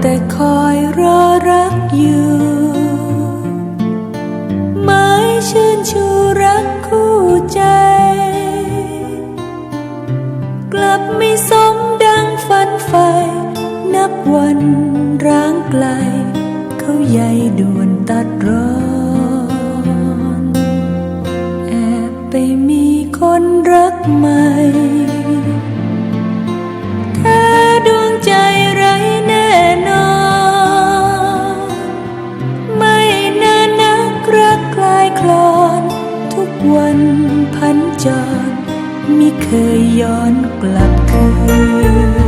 แต่คอยรอรักอยู่ไม้ชื่นชูรักคู่ใจ กลับไม่สมดังฝันใฝ่นับวันร้างไกล เขาใหญ่ด่วนตัดรอนแอบไปมีคนรักใหม่ ไม่เคยย้อนกลับคืน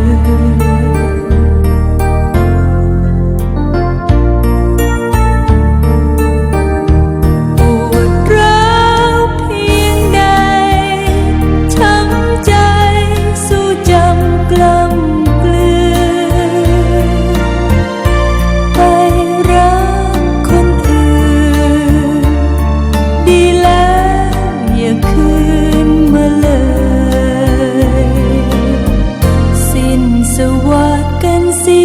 So what can see?